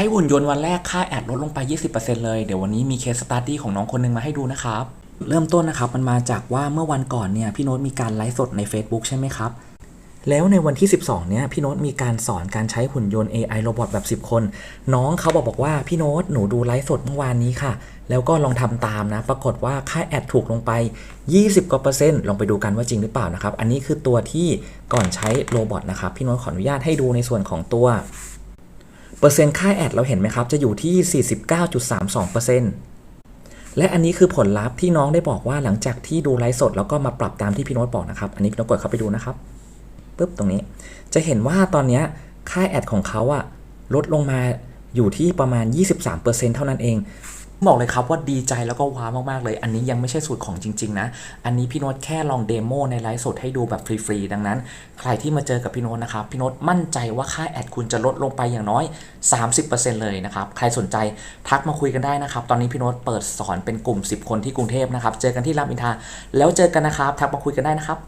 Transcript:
ช้หุ่นยนต์วันแรกค่าแอดลดลงไป 20%เลย เดี๋ยววันนี้มีเคสสตาร์ดี้ของน้องคนหนึงมาให้ดูนะครับ เริ่มต้นนะครับมันมาจากว่าเมื่อวันก่อนเนี่ยพี่โน้ตมีการไลฟ์สดใน Facebook ใช่ไหมครับ แล้วในวันที่ 12 เนี่ยพี่โน้ตมีการสอนการใช้หุ่นยนต์ AI โรบอทแบบ 10 คน น้องเขาบอกบอกว่าพี่โน้ตหนูดูไลฟ์สดเมื่อวานนี้ค่ะ แล้วก็ลองทำตามนะ ปรากฏว่าค่าแอดถูกลงไป 20กว่าเปอร์เซ็นต์ลองไปดูกันว่าจริงหรือเปล่านะครับ อันนี้คือตัวที่ก่อนใช้โรบอทนะครับพี่โน้ตขออนุญาตให้ดูในส่วนของตัว เปอร์เซ็นต์ค่าแอดเราเห็นไหมครับ จะอยู่ที่ 49.32%และอันนี้คือผลลัพธ์ที่น้องได้บอกว่าหลังจากที่ดูไลฟ์สดแล้วก็มาปรับตามที่พี่โน้ตบอกนะครับ อันนี้พี่โน้ตกดเข้าไปดูนะครับปุ๊บตรงนี้ จะเห็นว่าตอนนี้ค่าแอดของเขาอะลดลงมาอยู่ที่ประมาณ 23%เท่านั้นเอง บอกเลยครับว่าดีใจแล้วก็ว้าวมาก ๆ เลย อันนี้ยังไม่ใช่สูตรของจริง ๆ นะ อันนี้พี่โน้ตแค่ลองเดโมในไลฟ์สดให้ดูแบบฟรี ๆ ดังนั้น ใครที่มาเจอกับพี่โน้ตนะครับ พี่โน้ตมั่นใจว่าค่าแอดคุณจะลดลงไปอย่างน้อย 30%เลยนะครับ ใครสนใจทักมาคุยกันได้นะครับ ตอนนี้พี่โน้ตเปิดสอนเป็นกลุ่ม 10 คนที่กรุงเทพนะครับ เจอกันที่รามอินทราแล้วเจอกันนะครับ ทักมาคุยกันได้นะครับ